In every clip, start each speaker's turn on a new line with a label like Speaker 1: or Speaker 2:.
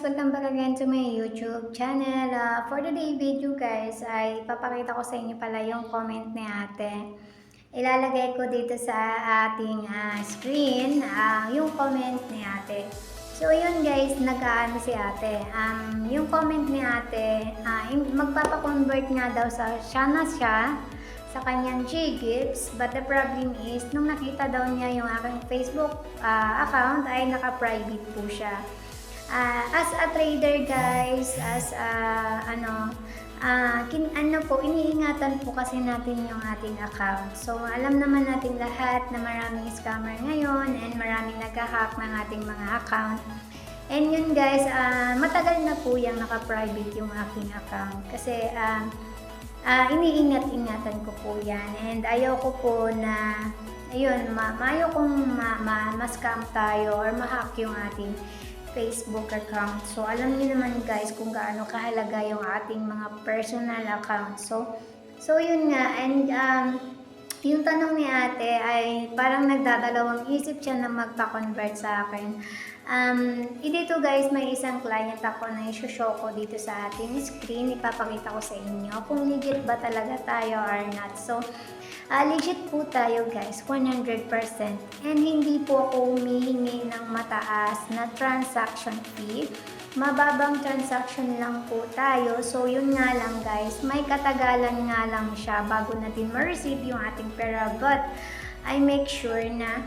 Speaker 1: Welcome back again to my YouTube channel. Uh, for today video guys, ay papakita ko sa inyo pala yung comment ni ate. Ilalagay ko dito sa ating ah, screen ah, yung comment ni ate. So yun guys, nag-aano si ate. Um, yung comment ni ate, in- magpapakonvert nga daw sa siya na siya sa kanyang G-Gifts. But the problem is, nung nakita daw niya yung aking Facebook ah, account, ay naka-private po siya. Ah, as a trader guys, as a, ano, ah, kin, ano po, iniingatan po kasi natin yung ating account. So, alam naman natin lahat na maraming scammer ngayon and maraming nag-hack ng ating mga account. And yun guys, ah, matagal na po yung naka-private yung aking account. Kasi, ah, ah, iniingat-ingatan ko po yan. And ayaw ko po na, ayun, ma ayaw kong ma ma ma-scam tayo or ma-hack yung ating Facebook account. So, alam niyo naman guys kung gaano kahalaga yung ating mga personal account. So, so yun nga. And um, yung tanong ni ate ay parang nagdadalawang isip siya na magpa-convert sa akin. Um, dito guys, may isang client ako na isushow ko dito sa ating screen. Ipapakita ko sa inyo kung legit ba talaga tayo or not. So, Ah, legit po tayo guys, 100%. And hindi po ako humihingi ng mataas na transaction fee. Mababang transaction lang po tayo. So yun nga lang guys, may katagalan nga lang siya bago natin ma-receive yung ating pera. But I make sure na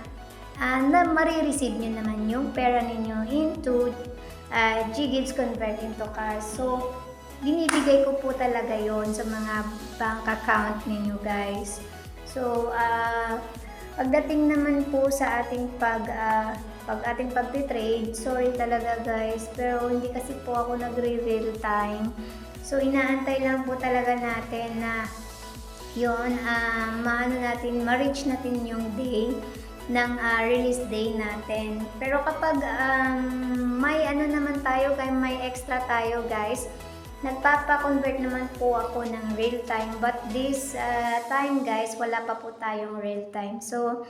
Speaker 1: ah, na marireceive nyo naman yung pera ninyo into uh, G-Gives Convert into cash. So, binibigay ko po talaga yon sa mga bank account ninyo guys. So, ah, pagdating naman po sa ating pag ah, pag ating pagti-trade, sorry talaga guys, pero hindi kasi po ako nagre-real time. So, inaantay lang po talaga natin na yon ah maano natin, ma-reach natin yung day ng ah, release day natin. Pero kapag um, may ano naman tayo, kay may extra tayo guys, Nagpapa-convert naman po ako ng real time. But this uh, time guys, wala pa po tayong real time. So,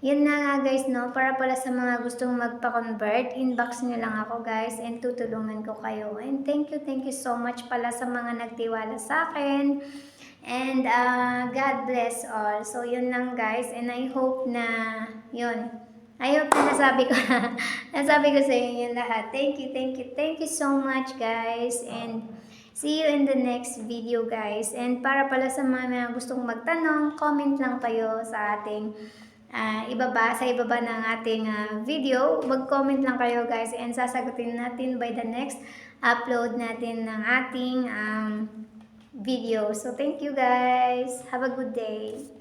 Speaker 1: yun na nga guys, no? Para pala sa mga gustong magpa-convert, inbox nyo lang ako guys and tutulungan ko kayo. And thank you, thank you so much pala sa mga nagtiwala sa akin. And uh, God bless all. So, yun lang guys. And I hope na, yun, I hope na nasabi ko nasabi ko sa inyo yung lahat. Thank you, thank you, thank you so much guys. And see you in the next video guys. And para pala sa mga gustong magtanong, comment lang kayo sa ating ah, ibaba, sa ibaba ng ating ah, video. Mag-comment lang kayo guys and sasagutin natin by the next upload natin ng ating um, video. So thank you guys. Have a good day.